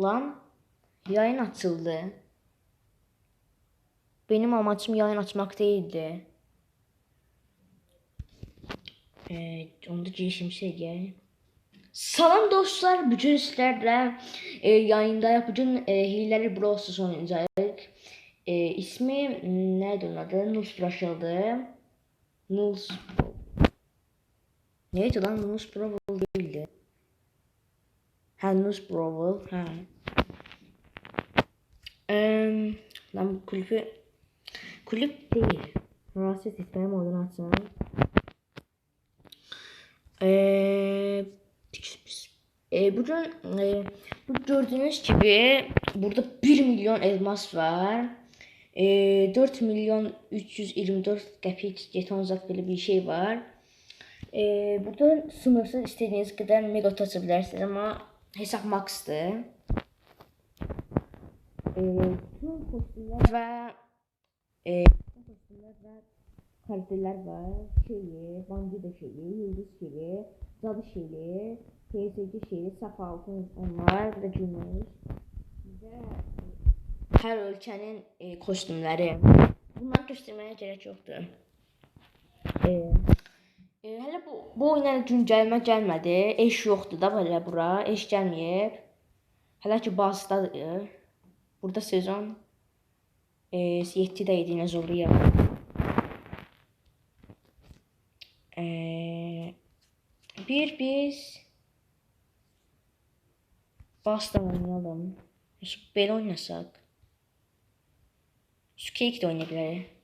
Lan yayın açıldı. Benim amacım yayın açmak değildi. Evet, onu da girişimseydi. Salam dostlar, bugün sizlerle e, yayındayız. Bugün e, Hileli Bros oynayacağız. E, ismi neydi onun adı? Nus Braşıl'dı. Nus... Neydi lan? Nus Brawl değildi. Ha Nus Brawl. Ha. Eee lan bu kulübü kulüp değil. Rahatsız etmeye modunu açsam. Eee e, bugün e, bu gördüğünüz gibi burada 1 milyon elmas var. E, 4 milyon 324 qəpik getonzak böyle bir şey var. E, burada sınırsız istediğiniz kadar mega açabilirsiniz ama hesap max'tır. E, tüm kostümler ve e, tüm kostümler ve karakterler var. Şeyi, bandida şeyi, yıldız şeyi, cadı şeyi, PSG şeyi, saf altın onlar bir de gümüş. Ve her ölçenin e, kostümleri. Bunları göstermeye gerek yoktur. E, e, hələ bu, bu oyuna güncəlmə gəlmədi. Eş yoxdur da belə bura. Eş gəlməyib. Hələ ki bazdadır. Burada sezon e, 7-də idi Nezoliya. E, bir biz Basta oynayalım. Şu belə oynasaq. Şu cake de oynayabiliriz.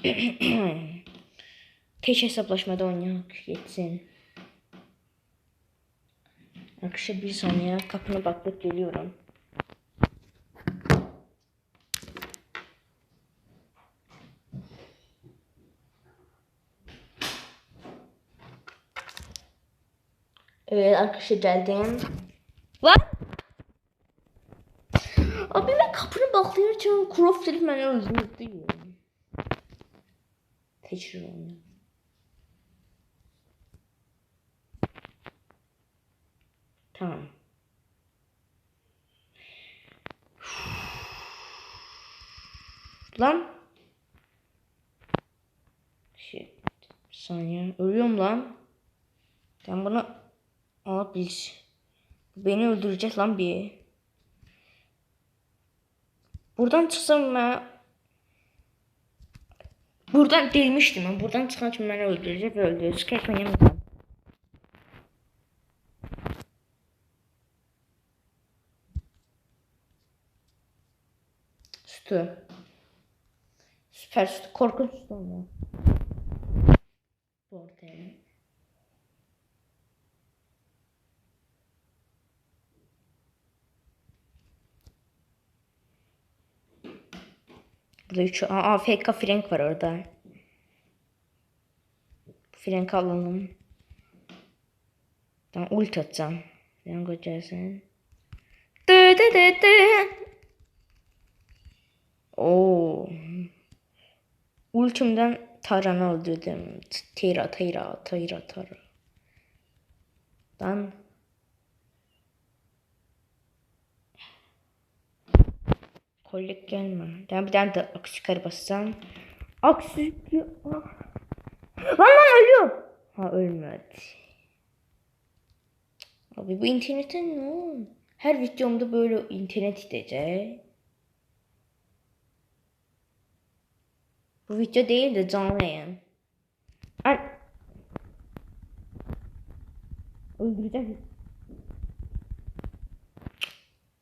Tek hesaplaşmada oynayaq geçsin. Arkadaşlar bir saniye kapına bakıp geliyorum. Evet arkadaşlar geldim. Lan! Abi ben kapını baklayırken Croft herif beni öldürdü Tekrar onu. Tamam. Lan. Shit. Bir saniye. Ölüyorum lan. Ben bunu alabilsin. Beni öldürecek lan bir. Buradan çıksam ben... Buradan delmiştim ben. Buradan çıkan kim beni öldürecek ve öldürecek. Keşke oynamadım. Sütü. Süper sütü. Korkunç sütü olmuyor. Bu ortaya. Burada üç... Aa, FK Frank var orada. Frank alalım. Ben ult atacağım. Frank gelsin. Dı dı dı dı. Oo. Ultimden Taran'ı öldürdüm. Tira tira tira tara. Ben Kollek gelme. Ben bir tane de aksi basacağım. Aksi... Ah. Lan lan ölüyor. Ha ölmedi. Abi bu internetten ne? Her videomda böyle internet gidecek. Bu video değil de canlı yayın. Ay. Öldürecek.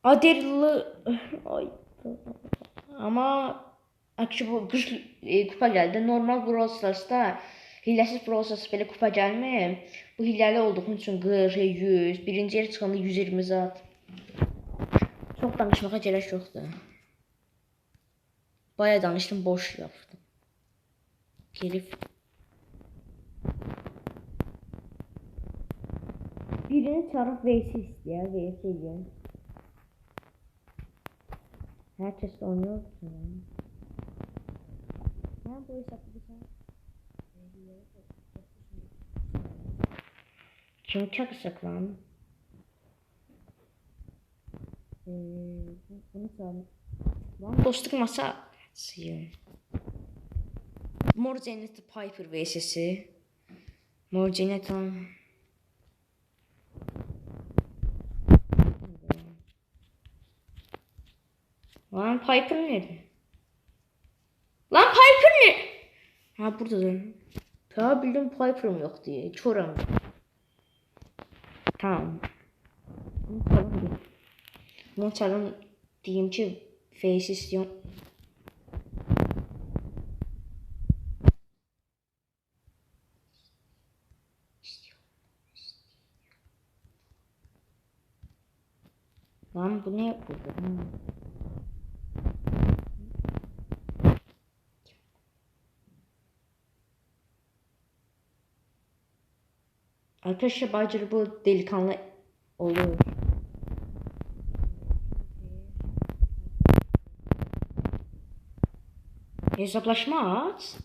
Aderlı. Ay. Ama akşam bu kış e, kupa geldi. Normal Brawl Stars'ta hiləsiz Brawl Stars belə kupa gəlmir. Bu hileli olduğu için 40, 100, birinci yer çıxanda 120 zat. Çok danışmağa gerek yoktu. Baya danıştım, boş yaptım. Herif. Birini çağırıp VS istiyor, VS diyor. Herkes de oynuyor ki ya. Ben bu hesap yapacağım. Çünkü çok ısık lan. Ee, bunu sorayım. Dostluk masası ya. Mor Cenneti Piper vs'si. Mor Cennet'in lan. Piper nerede? Lan Piper ne? Ha burada da. Ya bildim Piper'ım yok diye. Çoram. Tamam. Bunu çalalım diyeyim ki face istiyorum. Lan bu ne burada? Arkadaşlar bence bu delikanlı olur. Hesaplaşma at.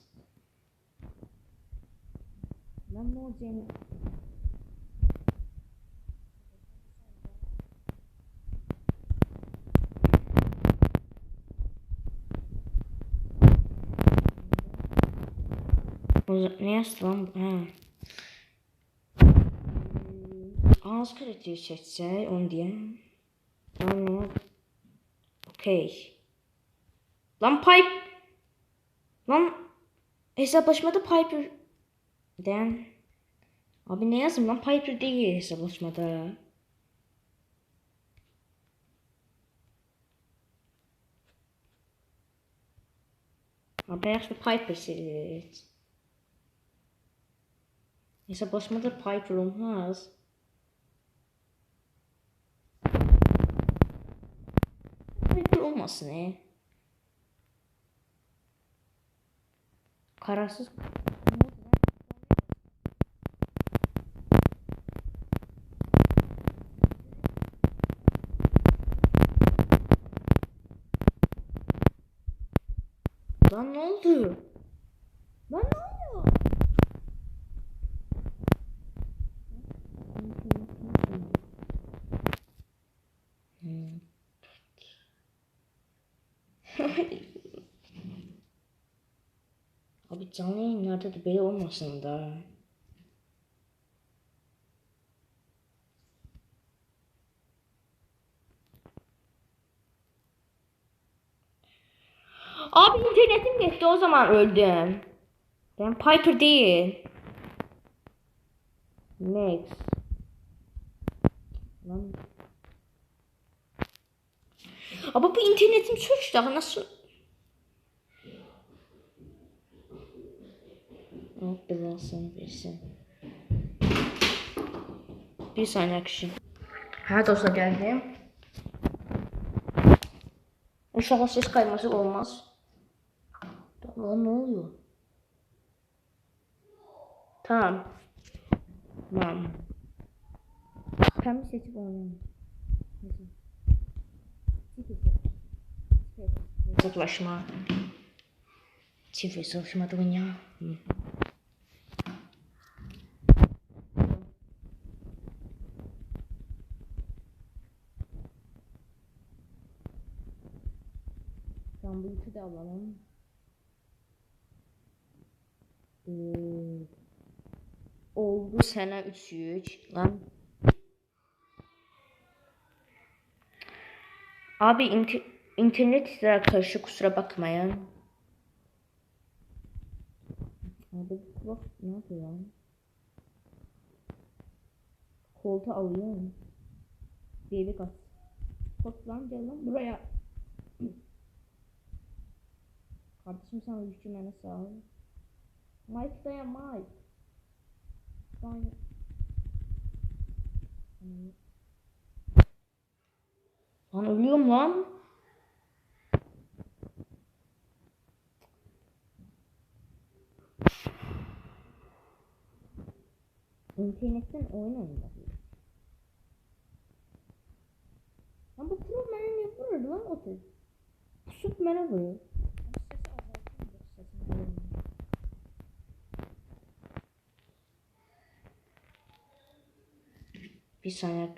O za- Ne yazdı lan? bu? Ha. Kritiği seçse onu diye. Lan ne? Okey. Lan pipe. Lan hesaplaşmada Piper. Den. Abi ne yazdım lan Piper değil hesaplaşmada. Abi yaşlı Piper seçeceğiz. Hesaplaşmada Piper olmaz. Piper olmasın e. Kararsız. Lan ne oldu? Lan ne oluyor? Hmm. Abi da böyle olmasın da. Abi internetim gitti o zaman öldüm. Ben Piper değil. Max. Lan. Ama bu internetim suç daha nasıl? Allah belasını versin. Bir saniye akışım. Ha dostlar geldim. İnşallah ses kayması olmaz. Lan ne oluyor? Tamam. Tamam. Pembe seçip oynayalım. Hesaplaşma. Çift hesaplaşmada oynayalım. Hı. Üçü de alalım. Ee, oldu sene 3 lan. Abi inter internet ister karşı kusura bakmayın. Abi bak ne yapıyor lan? Koltuğu alıyor. Bebek at. Kort lan gel lan buraya. Kardeşim sen uyuşturmana sağ ol. Mike dayan Mike. Ben... Lan ölüyorum lan. İnternetten oyun oynuyor. Lan bu bana ne vurur lan o tür? Bana vuruyor. Bir saniye.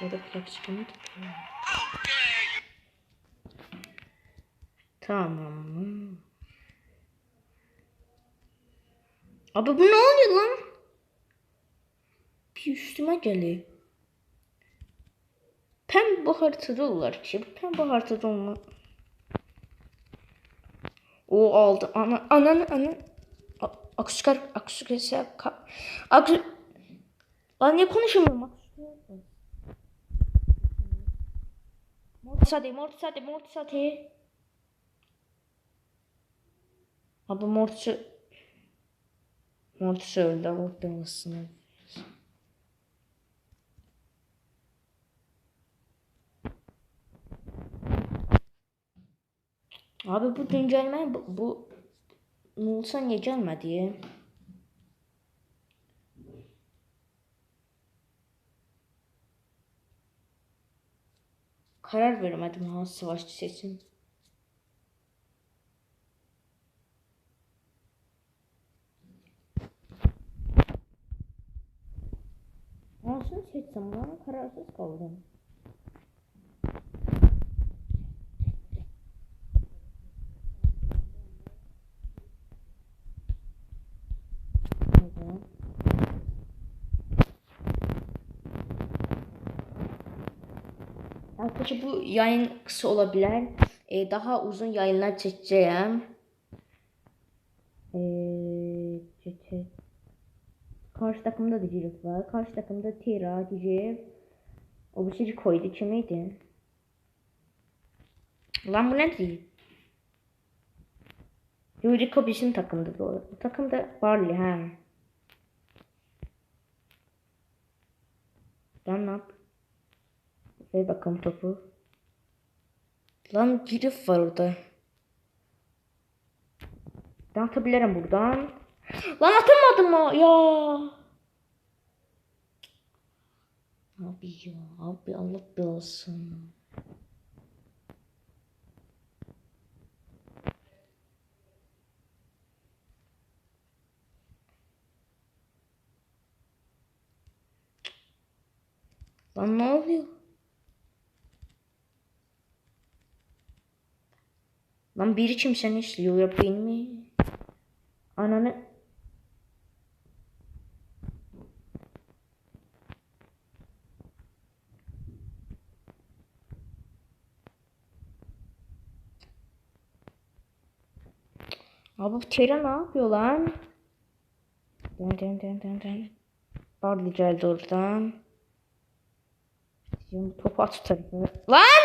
Ya da plak. Tamam. Abi bu ne oluyor lan? Bir üstüme geliyor. Bu haritada olar ki. Pembe haritada olma. O aldı. Ana, ananı, ananı. A- Aksuskar, aksuskar, aksu... Lan niye konuşamıyorum? Mortisade, mortisade, mortisade. Abi mortis... Mortis öldü. Allah belasını. Abi bu güncelleme bu, bu ne olsa niye gelmedi? Karar veremedim ha savaşçı seçim. Nasıl seçsem lan kararsız kaldım. Arkadaşlar bu yayın kısa olabilir. Ee, daha uzun yayınlar çekeceğim. Çeke- Karşı takımda da Cirit var. Karşı takımda Tira, Cirit. O bir çocuk koydu. Kimiydi? Lan bu ne değil? Yuriko bizim takımda doğru. Bu takımda Barley ha. Lan ne yap? Ver bakalım topu. Lan girif var orada. Ben atabilirim buradan. Lan atamadım mı? Ya. Abi ya. Abi Allah belasını. Lan ne oluyor? Lan biri kimseni işliyor ya ben mi? Ananı... Abi bu Tera ne yapıyor lan? Dön dön dön dön dön. Barley geldi oradan. Şimdi topu at tarafa. Lan!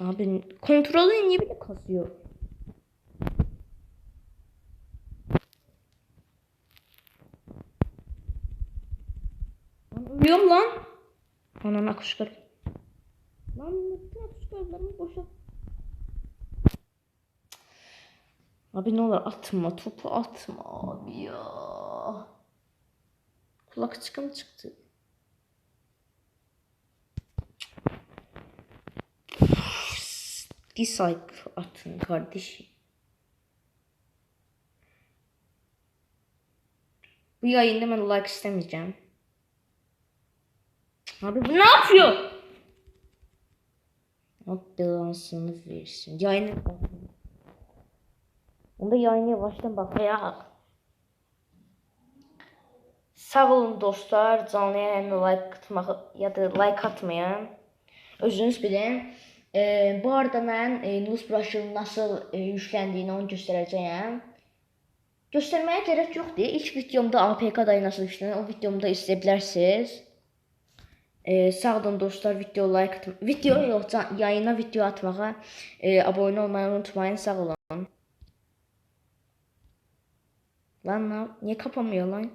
Abi kontrolü niye bile kasıyor? Ölüyorum lan. Anana kuşlar. Lan bütün kuşlarımı boşa. Abi ne olur atma topu atma abi ya. Kulak çıkım çıktı. Dislike atın kardeşim. Bu yayında ben like istemeyeceğim. Abi bu ne yapıyor? Allah belasını versin. Yayını Onda yayını yavaştan bak ya. Sağ olun dostlar. Canlıya like atmaq ya da like atmayan. Özünüz bilin. Ee, bu arada mən e, Nus Brusher'ın nasıl e, yüklendiyini onu göstereceğim. Göstermeye gerek yoktu. İlk videomda APK dayı nasıl yüklenen o videomda izleyebilirsiniz. Ee, sağ olun dostlar video like atma video can- yayına video atmağa e, abone olmayı unutmayın sağ olun. Lan niye kapamıyor lan?